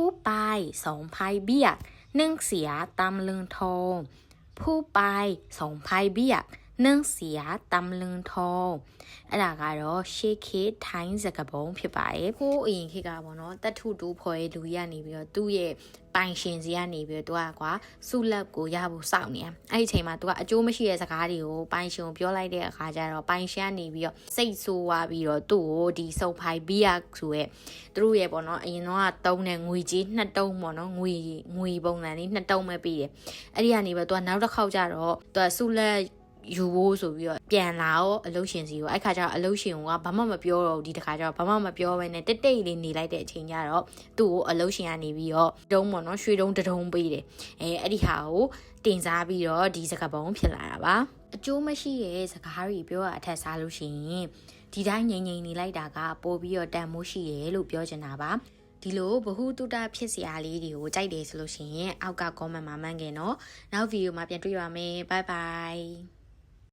ผู้ไปสองพายเบียก นึ่งเสียตำลึงทองผู้ไปสองพายเบียก နှင်းစီယာတမ်လင်းထောအဲ့ဒါကတော့ရှေးခေထိုင်းစကားပုံဖြစ်ပါတယ်ကိုအရင်ခေတ်ကပေါ့နော်တထုတူဖော်ရဲ့လူကြီးကနေပြီးတော့သူ့ရဲ့ပိုင်ရှင်စီကနေပြီးတော့သူကကွာဆုလက်ကိုရဖို့စောင့်နေအဲ့ဒီအချိန်မှာသူကအကျိုးမရှိတဲ့စကားတွေကိုပိုင်ရှင်ကိုပြောလိုက်တဲ့အခါကျတော့ပိုင်ရှင်ကနေပြီးတော့စိတ်ဆိုးသွားပြီးတော့သူ့ကိုဒီစုပ်ဖိုင်ဘီယာဆိုရဲသူတို့ရဲ့ပေါ့နော်အရင်တော့ကတုံးတဲ့ငွေကြီးနှစ်တုံးပေါ့နော်ငွေငွေပုံစံလေးနှစ်တုံးပဲပေးတယ်အဲ့ဒီကနေပြီးတော့သူကနောက်တစ်ခေါက်ကျတော့သူကဆုလက် ယူဖို့ဆိုပြီးတော့ပြန်လာတော့အလုရှင်စီကိုအဲ့ခါကျတော့အလုရှင်ကဘာမှမပြောတော့ဘူးဒီတခါကျတော့ဘာမှမပြောဘဲနဲ့တိတ်တိတ်လေးနေလိုက်တဲ့အချိန်ကျတော့သူ့ကိုအလုရှင်ကနေပြီးတော့တုံးပေါ့နော်ရွှေတုံးတတုံးပေးတယ်အဲအဲ့ဒီဟာကိုတင်စားပြီးတော့ဒီစကားပုံဖြစ်လာတာပါအကျိုးမရှိရဲ့စကားတွေပြောတာအထက်စားလို့ရှိရင်ဒီတိုင်းငြိမ်ငြိမ်နေလိုက်တာကပို့ပြီးတော့တန်မိုးရှိရဲ့လို့ပြောချင်တာပါဒီလိုဘ ഹു တုတဖြစ်စရာလေးတွေကိုကြိုက်တယ်ဆိုလို့ရှိရင်အောက်က comment မှာမှန်းခင်နော်နောက်ဗီဒီယိုမှာပြန်တွေ့ပါမယ် bye bye